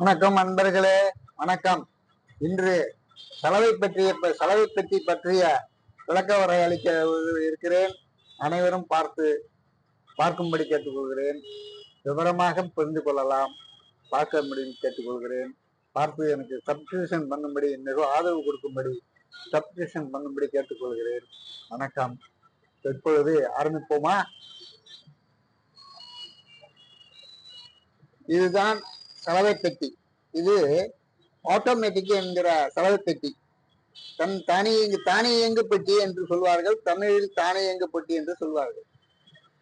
வணக்கம் நண்பர்களே வணக்கம். இன்று செலவை பற்றிய ப- செலவை பற்றி பற்றிய விளக்க உரை அளிக்க இருக்கிறேன். அனைவரும் பார்த்து பார்க்கும்படி கேட்டுக்கொள்கிறேன். விவரமாக புரிந்து கொள்ளலாம். பார்க்க முடியும் கேட்டுக்கொள்கிறேன். பார்த்து எனக்கு சப்ஸ்கிரிப்ஷன் பண்ணும்படி மிகவும் ஆதரவு கொடுக்கும்படி சப்ஸ்கிரிப்ஷன் பண்ணும்படி கேட்டுக்கொள்கிறேன். வணக்கம். இப்பொழுது ஆரம்பிப்போமா? இதுதான் சலவை பெட்டி. இது ஆட்டோமேட்டிக் என்கிற சலவை பெட்டி. தன் தானியங்கு தானியங்கு பெட்டி என்று சொல்வார்கள். தமிழில் தானியங்கு பெட்டி என்று சொல்வார்கள்.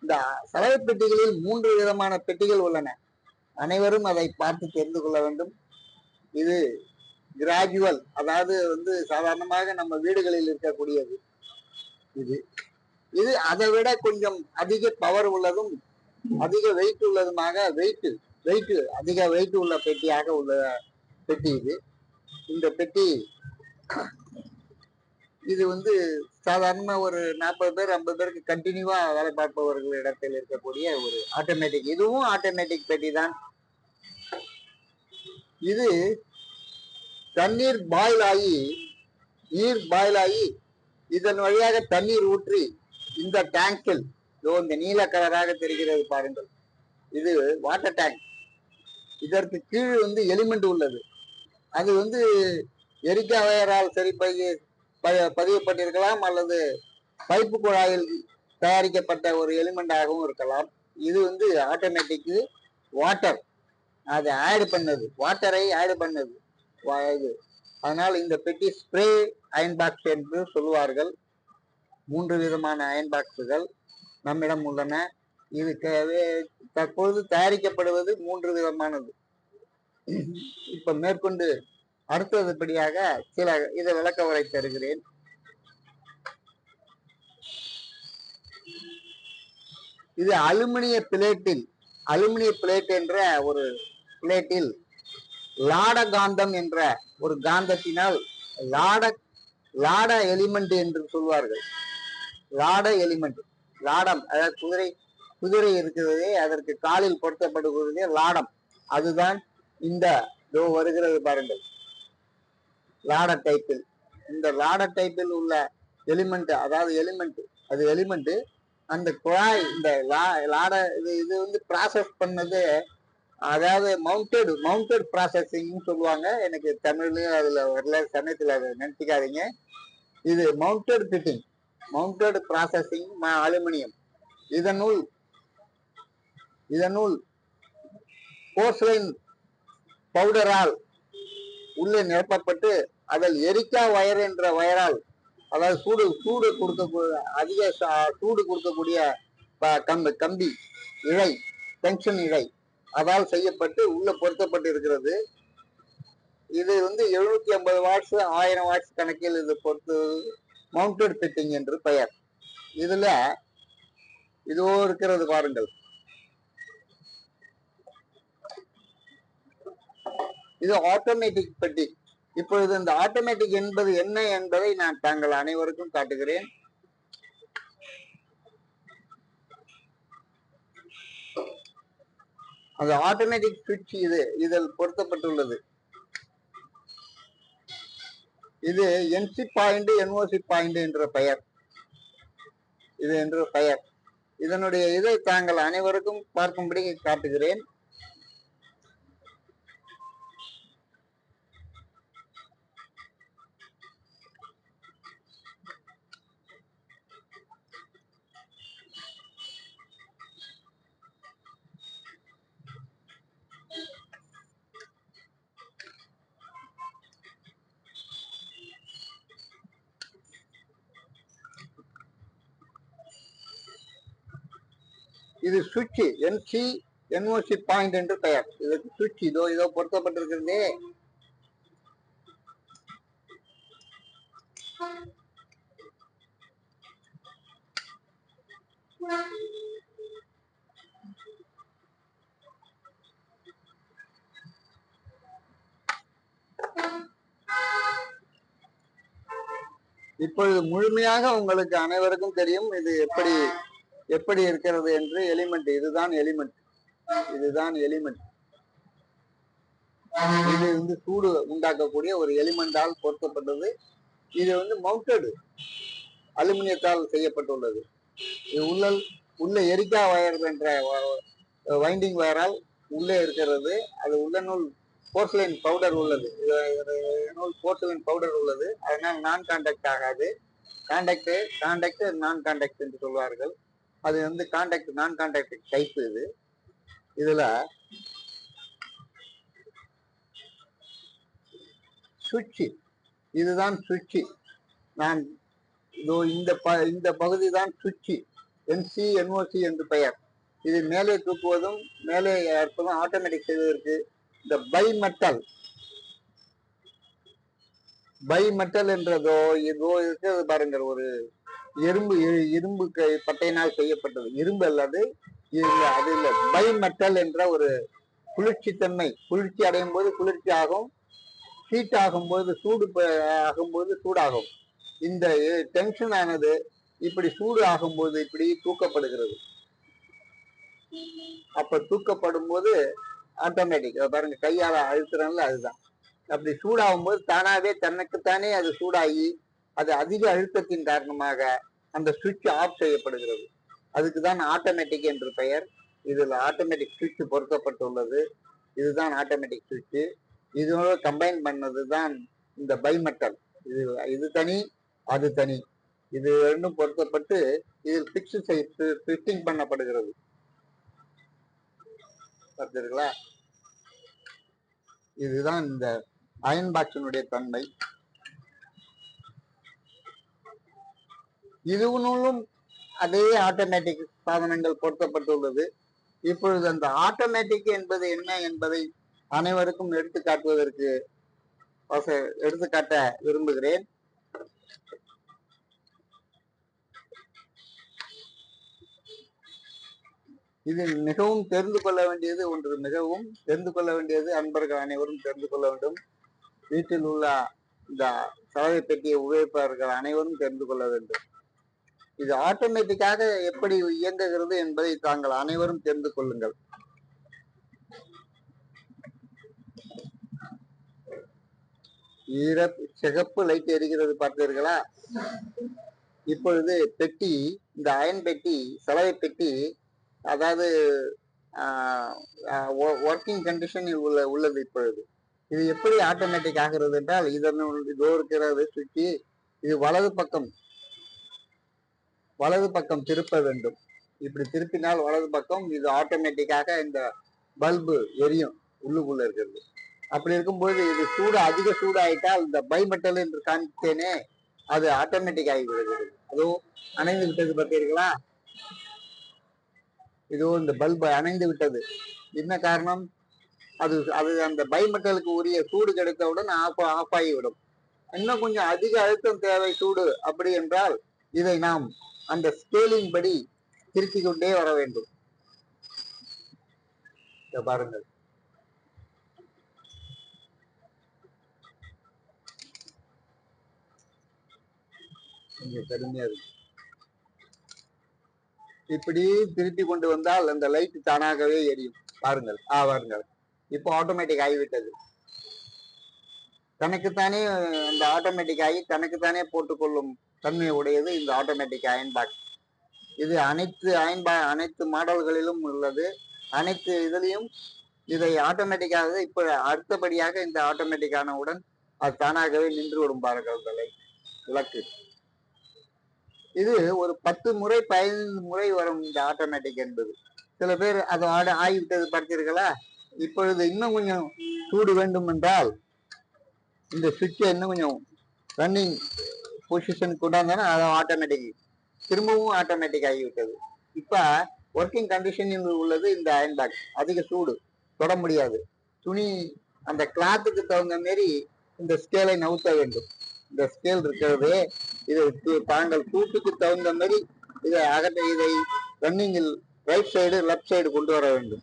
இந்த சலவை பெட்டிகளில் மூன்று விதமான பெட்டிகள் உள்ளன. அனைவரும் அதை பார்த்து தெரிந்து கொள்ள வேண்டும். இது கிராஜுவல் அதாவது வந்து சாதாரணமாக நம்ம வீடுகளில் இருக்கக்கூடியது. இது இது அதை விட கொஞ்சம் அதிக பவர் உள்ளதும் அதிக வெயிட் உள்ளதுமாக வெயிட் வெயிட் அதிக வெயிட் உள்ள பெட்டியாக உள்ள பெட்டி இது. இந்த பெட்டி இது வந்து சாதாரண ஒரு நாற்பது பேர் ஐம்பது பேருக்கு கண்டினியூவா வேலை பார்ப்பவர்கள் இடத்தில் இருக்கக்கூடிய ஒரு ஆட்டோமேட்டிக் இதுவும் ஆட்டோமேட்டிக் பெட்டி தான். இது தண்ணீர் பாயில் ஆகி நீர் பாயில் ஆகி இதன் வழியாக தண்ணீர் ஊற்றி இந்த டேங்கில் இதோ இந்த நீல கலராக தெரிகிறது பாருங்கள். இது வாட்டர் டேங்க் இதற்கு கீழ் வந்து எலிமெண்ட் உள்ளது. அது வந்து எரிக்கா வயரால் சரி பதிய பதியப்பட்டிருக்கலாம் அல்லது பைப்பு குழாயில் தயாரிக்கப்பட்ட ஒரு எலிமெண்டாகவும் இருக்கலாம். இது வந்து ஆட்டோமேட்டிக்கு வாட்டர் அதை ஆடு பண்ணது. வாட்டரை ஆடு பண்ணது. இது. அதனால் இந்த பெட்டி ஸ்ப்ரே அயன் பாக்ஸ் என்று சொல்லுவார்கள். மூன்று விதமான அயன் பாக்ஸுகள் நம்மிடம் உள்ளன. இது தற்பொழுது தயாரிக்கப்படுவது மூன்று விதமானது. இப்ப மேற்கொண்டு அடுத்ததுபடியாக சில இதை விளக்க உரை தருகிறேன். இது அலுமினிய பிளேட்டில் அலுமினிய பிளேட் என்ற ஒரு பிளேட்டில் லாட காந்தம் என்ற ஒரு காந்தத்தினால் லாட லாட எலிமெண்ட் என்று சொல்வார்கள். லாட எலிமெண்ட் லாடம் அதாவது குதிரை குதிரை இருக்கிறதே அதற்கு காலில் பொருத்தப்படுகிறதே லாடம். அதுதான் இந்த இதோ வருகிறது பாருங்கள். லாட டைப்பில். இந்த லாட டைப்பில் உள்ள எலிமெண்ட் அதாவது எலிமெண்ட் அது எலிமெண்ட் அந்த குழாய் இந்த லா- லாட இது இது வந்து ப்ராசஸ் பண்ணது அதாவது மவுண்டட் மவுண்டட் ப்ராசஸிங்னு சொல்லுவாங்க. எனக்கு தமிழ்லையும் அதில் வரல சமயத்தில் அதை நினச்சிக்காதீங்க இது mounted fitting mounted processing aluminium. இதனுள் இதனுள் போர்ஸ்லைன் பவுடரால் உள்ளே நிரப்பப்பட்டு அதில் எரிக்கா வயர் என்ற வயரால் அதாவது சூடு சூடு கொடுக்க அதிக ச- சூடு கொடுக்கக்கூடிய ப- கம்பி கம்பி இழை டென்ஷன் இழை அதால் செய்யப்பட்டு உள்ள பொருத்தப்பட்டு இருக்கிறது இது வந்து எழுநூத்தி ஐம்பது வாட்ஸ் ஆயிரம் வாட்ஸ் கணக்கில் இது பொறுத்து மவுண்டட் ஃபிட்டிங் என்று பெயர். இதுல இதோ இருக்கிறது பாருங்கள். இது ஆட்டோமேட்டிக் பெட்டி. இப்பொழுது இந்த ஆட்டோமேட்டிக் என்பது என்ன என்பதை நான் தாங்கள் அனைவருக்கும் காட்டுகிறேன். அது ஆட்டோமேட்டிக் சுவிட்ச் இது. இதில் பொருத்தப்பட்டுள்ளது. இது என்சி பாயிண்ட் என்ஓசி பாயிண்ட் என்ற பெயர். இது என்ற பெயர். இதனுடைய இதை தாங்கள் அனைவருக்கும் பார்க்கும்படி காட்டுகிறேன். இது சுவிட்சு என்சி என்ஓசி பாயிண்ட் என்று பெயர். இதுக்கு சுவிட்ச் இதோ இதோ பொருத்தப்பட்டிருக்கிறது. இப்பொழுது முழுமையாக உங்களுக்கு அனைவருக்கும் தெரியும் இது எப்படி எப்படி இருக்கிறது என்று எலிமெண்ட் இதுதான் எலிமெண்ட் இதுதான் எலிமெண்ட் இது வந்து சூடு உண்டாக்கக்கூடிய ஒரு எலிமெண்டால் பொருத்தப்பட்டது. இது வந்து மவுண்டடு அலுமினியத்தால் செய்யப்பட்டுள்ளது. இது உள்ள உள்ள எரிக்கா வயர் என்ற வைண்டிங் வயரால் உள்ளே இருக்கிறது. அது உள்ள நூல் போர்சலின் பவுடர் உள்ளது. இது- நூல் போர்சலின் பவுடர் உள்ளது. அதனால் நான் கான்டாக்ட் ஆகாது. கான்டாக்ட் கான்டாக்ட் நான் கான்டாக்ட் என்று சொல்வார்கள். அது வந்து கான்டாக்ட் நான் கான்டாக்ட் டைப் இது. இதுல சுவிட்ச். இதுதான் சுவிட்ச். நான் இதோ இந்த ப இந்த பகுதி தான் சுவிட்ச் என்சி என்ஓசி என்று பெயர். இது மேலே தூக்குவதும் மேலே இருப்பதும் ஆட்டோமேட்டிக் செய்வதற்கு இந்த பை மெட்டல் பை மெட்டல் என்றதோ இதோ இருக்கிறது பாருங்கள் ஒரு எறும்பு இரும்பு பட்டையினால் செய்யப்பட்டது. இரும்பு அல்லது அது இல்லை பை மெட்டல் என்ற ஒரு குளிர்ச்சி தன்மை. குளிர்ச்சி அடையும் போது குளிர்ச்சி ஆகும். ஹீட் ஆகும்போது சூடு ஆகும்போது சூடாகும். இந்த டென்ஷன் ஆனது இப்படி சூடு ஆகும்போது இப்படி தூக்கப்படுகிறது. அப்ப தூக்கப்படும் போது ஆட்டோமேட்டிக் பாருங்க கையால அழுத்துறோம்ல அதுதான். அப்படி சூடாகும் போது தானாவே தனக்குத்தானே அது சூடாகி அது அதிக அழுத்தத்தின் காரணமாக அந்த சுவிட்ச் ஆஃப் செய்யப்படுகிறது. அதுக்கு தான் ஆட்டோமேட்டிக் என்று பெயர். இதில் ஆட்டோமேட்டிக் சுவிட்ச் பொருத்தப்பட்டுள்ளது. இதுதான் ஆட்டோமேட்டிக் சுவிட்ச் இதோட கம்பைன் பண்ணது தான் இந்த பைமெட்டல் இது இது தனி அது தனி. இது ரெண்டும் பொருத்தப்பட்டு இதில் பிக்ஸ் செய்து ஃபிட்டிங் பண்ணப்படுகிறது. பார்த்தீர்களா இதுதான் இந்த அயன் பாக்ஸினுடைய தன்மை. இதுவும் அதே ஆட்டோமேட்டிக் சாதனங்கள் பொருத்தப்பட்டுள்ளது. இப்பொழுது அந்த ஆட்டோமேட்டிக் என்பது என்ன என்பதை அனைவருக்கும் எடுத்து காட்டுவதற்கு எடுத்துக்காட்ட விரும்புகிறேன். இது மிகவும் தெரிந்து கொள்ள வேண்டியது ஒன்று மிகவும் தெரிந்து கொள்ள வேண்டியது அன்பர்கள் அனைவரும் தெரிந்து கொள்ள வேண்டும். வீட்டில் உள்ள இந்த சலவை பெட்டியை உபயோகிப்பவர்கள் அனைவரும் தெரிந்து கொள்ள வேண்டும். இது ஆட்டோமேட்டிக்காக எப்படி இயங்குகிறது என்பதை தாங்கள் அனைவரும் தெரிந்து கொள்ளுங்கள். ஈர சிகப்பு லைட் எரிகிறது பார்த்தீர்களா? இப்பொழுது பெட்டி இந்த அயன் பெட்டி சலவை பெட்டி அதாவது ஒர்க்கிங் கண்டிஷனில் உள்ள உள்ளது இப்பொழுது. இது எப்படி ஆட்டோமேட்டிக் ஆகிறது என்றால் இதனுள் இதோ இருக்கிறது சுற்றி இது வலது பக்கம் வலது பக்கம் திருப்ப வேண்டும். இப்படி திருப்பினால் வலது பக்கம் இது ஆட்டோமேட்டிக்காக இந்த பல்பு எரியும் உள்ளுக்குள்ள இருக்கிறது. அப்படி இருக்கும்போது இது சூடு அதிக சூடாயிட்டால் இந்த பைமெட்டல் என்று காமித்தேனே அது ஆட்டோமேட்டிக் ஆகி விடுகிறது. அதுவும் அணைந்து விட்டது பார்த்தீர்களா? இதோ இந்த பல்பு அணைந்து விட்டது. என்ன காரணம்? அது அது அந்த பைமெட்டலுக்கு உரிய சூடு கிடைத்தவுடன் ஆஃப் ஆஃப் ஆகிவிடும். இன்னும் கொஞ்சம் அதிக அழுத்தம் தேவை சூடு அப்படி என்றால் இதை நாம் அந்த ஸ்கேலின் படி திருத்திக் கொண்டே வர வேண்டும். பாருங்கள். கொஞ்சம் கடுமையா இருக்கு. இப்படி திருப்பி கொண்டு வந்தால் அந்த லைட் தானாகவே எரியும். பாருங்கள். ஆ பாருங்கள். இப்போ ஆட்டோமேட்டிக் ஆகிவிட்டது. தனக்குத்தானே அந்த ஆட்டோமேட்டிக் ஆகி தனக்குத்தானே போட்டுக்கொள்ளும் தன்மை உடையது இந்த ஆட்டோமேட்டிக் அயன் பாக்ஸ் இது அனைத்து அயன் பா அனைத்து மாடல்களிலும் உள்ளது. அனைத்து இதுலேயும் இதை ஆட்டோமேட்டிக்காக இப்போ அடுத்தபடியாக இந்த ஆட்டோமேட்டிக்கானவுடன் அது தானாகவே நின்று விடும் பாருங்கள் விளக்கு. இது ஒரு பத்து முறை பதினைந்து முறை வரும் இந்த ஆட்டோமேட்டிக் என்பது. சில பேர் அது ஆட ஆகிவிட்டது பார்த்தீர்களா? இப்பொழுது இன்னும் கொஞ்சம் சூடு வேண்டும் என்றால் இந்த சுவிட்சை இன்னும் கொஞ்சம் ரன்னிங் பொசிஷன் கொண்டாந்தானே அது ஆட்டோமேட்டிக் திரும்பவும் ஆட்டோமேட்டிக் ஆகிவிட்டது. இப்போ ஒர்க்கிங் கண்டிஷனில் உள்ளது இந்த அயன் பாக்ஸ் அதிக சூடு. தொட முடியாது. துணி அந்த கிளாத்துக்கு தகுந்த மாரி இந்த ஸ்கேலை நவுத்த வேண்டும். இந்த ஸ்கேல் இருக்கிறது இதை தாங்கள் சூட்டுக்கு தகுந்த மாதிரி இதை அகற்ற இதை ரன்னிங்கில் ரைட் சைடு லெஃப்ட் சைடு கொண்டு வர வேண்டும்.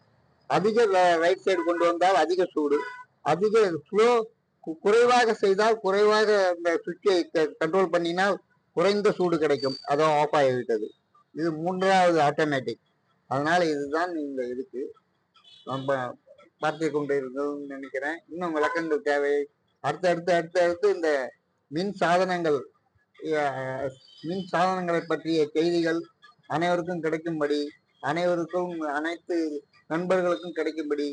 அதிக ரைட் சைடு கொண்டு வந்தால் அதிக சூடு. அதிக ஸ்லோ குறைவாக செய்தால் குறைவாக இந்த சுவிட்சை கண்ட்ரோல் பண்ணினால் குறைந்த சூடு கிடைக்கும். அதுவும் ஆஃப் ஆகிவிட்டது. இது மூன்றாவது ஆட்டோமேட்டிக் அதனால் இதுதான் இந்த இதுக்கு நம்ம பார்த்து கொண்டு இருந்ததுன்னு நினைக்கிறேன். இன்னும் விளக்கங்கள் தேவை. அடுத்து அடுத்து அடுத்து அடுத்து இந்த மின் சாதனங்கள் மின் சாதனங்களை பற்றிய செய்திகள் அனைவருக்கும் கிடைக்கும்படி அனைவருக்கும் அனைத்து நண்பர்களுக்கும் கிடைக்கும்படி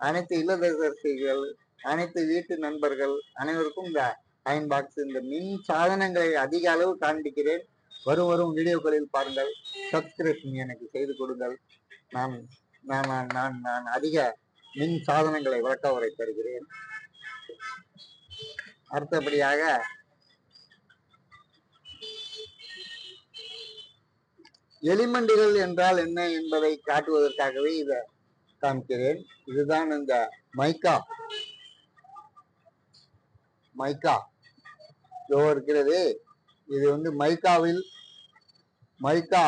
அனைத்து இல்லதரசிகள் அனைத்து வீட்டு நண்பர்கள் அனைவருக்கும் இந்த அயன் பாக்ஸ் இந்த மின் சாதனங்களை அதிக அளவு காண்பிக்கிறேன். வரும் வரும் வீடியோக்களில் பாருங்கள். சப்ஸ்கிரிப்ஷன் எனக்கு செய்து கொடுங்கள். நான் நான் நான் நான் அதிக மின் சாதனங்களை வழக்க உரை தருகிறேன். அடுத்தபடியாக எலிமெண்டுகள் என்றால் என்ன என்பதை காட்டுவதற்காகவே இதை காமிக்கிறேன் இதுதான் இந்த மைக்கா. மைக்கா. இதோ இருக்கிறது. இது வந்து மைக்காவில் மைக்கா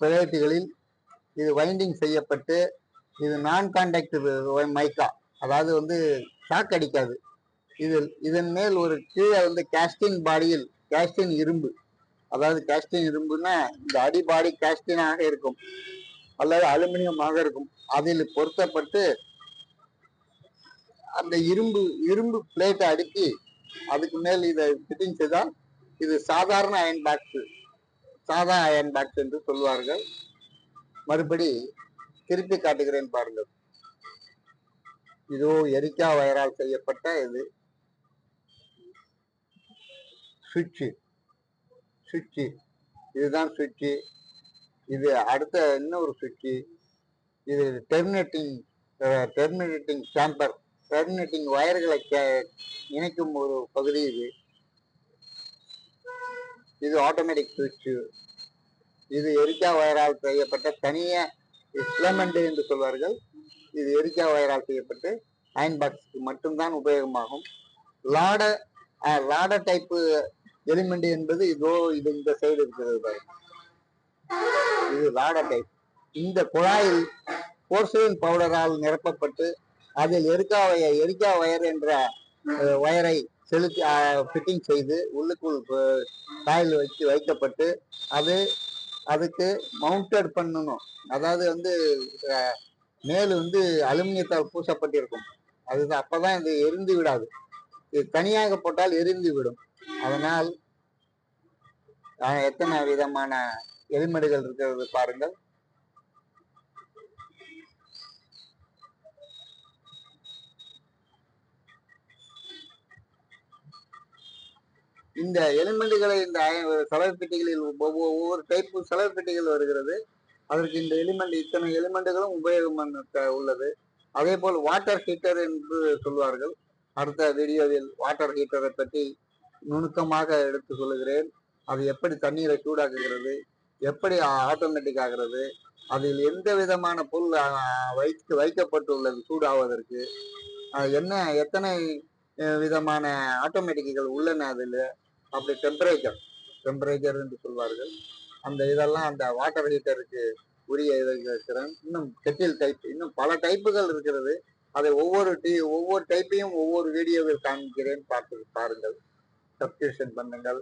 பிளேட்டுகளில் இது வைண்டிங் செய்யப்பட்டு இது நான் கான்டாக்ட் மைக்கா. அதாவது வந்து ஷாக் அடிக்காது. இதில் இதன் மேல் ஒரு கீழே வந்து கேஸ்டின் பாடியில் கேஸ்டின் இரும்பு. அதாவது கேஸ்டின் இரும்புன்னா இந்த அடிபாடி கேஸ்டினாக இருக்கும். அல்லது அலுமினியமாக இருக்கும். அதில் பொருத்தப்பட்டு அந்த இரும்பு இரும்பு பிளேட்டை அடுக்கி அதுக்கு மேல் இதை ஃபிட்டிங் செய்தால் இது சாதாரண அயன் பாக்ஸ் சாதா அயன் பாக்ஸ் என்று சொல்வார்கள். மறுபடி திருப்பி காட்டுகிறேன் பாருங்கள். இதோ எரிக்கா வயரால் செய்யப்பட்ட இது. சுவிட்சு. சுவிட்சு. இதுதான் சுவிட்சு. இது அடுத்த இன்னொரு சுவிட்சு. இது டெர்மினேட்டிங் டெர்மினேட்டிங் சாம்பர் த்ரெட் வயர்களை கே- இணைக்கும் ஒரு பகுதி இது. இது ஆட்டோமேட்டிக் சுவிட்சு இது எரிக்கா ஒயரால் செய்யப்பட்ட தனிய ஃபிலமெண்ட் என்று சொல்வார்கள். இது எரிக்கா ஒயரால் செய்யப்பட்டு அயன் பாக்ஸ்க்கு மட்டும்தான் உபயோகமாகும். லாட லாட டைப்பு எலிமெண்ட் என்பது இதோ இது இந்த சைடு இருக்கிறது பாருங்க. இது லாட டைப் இந்த குழாயில் போர்சலின் பவுடரால் நிரப்பப்பட்டு அதில் எரிக்கா வய எரிக்கா என்ற ஒயரை செலுத்தி ஃபிட்டிங் செய்து உள்ளுக்குள் காயில் வச்சு வைக்கப்பட்டு அது அதுக்கு மவுண்டட் பண்ணணும். அதாவது வந்து மேல் வந்து அலுமினியத்தால் பூசப்பட்டிருக்கும். அதுதான் அப்பதான் இது எரிந்து விடாது. இது தனியாக போட்டால் எரிந்து விடும். அதனால் எத்தனை விதமான எலிமெண்டுகள் இருக்கிறது பாருங்கள். இந்த எலிமெண்டுகளை இந்த சலர் பெட்டிகளில் ஒவ்வொரு ஒவ்வொரு டைப் பெட்டிகள் வருகிறது. அதற்கு இந்த எலிமெண்ட் இத்தனை எலிமெண்ட்டுகளும் உபயோகம் உள்ளது. அதே போல் வாட்டர் ஹீட்டர் என்று சொல்வார்கள். அடுத்த வீடியோவில் வாட்டர் ஹீட்டரை பற்றி நுணுக்கமாக எடுத்து சொல்லுகிறேன். அது எப்படி தண்ணீரை சூடாக்குகிறது எப்படி ஆட்டோமேட்டிக் ஆகிறது அதில் எந்த விதமான பொருள் வைத்து வைக்கப்பட்டுள்ளது சூடாவதற்கு என்ன எத்தனை விதமான ஆட்டோமேட்டிக்குகள் உள்ளன அதில் அப்படி டெம்பரேச்சர் டெம்பரேச்சர் என்று சொல்வார்கள். அந்த இதெல்லாம் அந்த வாட்டர் ஹீட்டருக்கு உரிய இதை இருக்கிறேன் இன்னும் கெட்டில் டைப் இன்னும் பல டைப்புகள் இருக்கிறது. அதை ஒவ்வொரு டி ஒவ்வொரு டைப்பையும் ஒவ்வொரு வீடியோவில் காண்கிறேன். பார்த்து பாருங்கள். சப்ஸ்கிரிப்ஷன் பண்ணுங்கள்.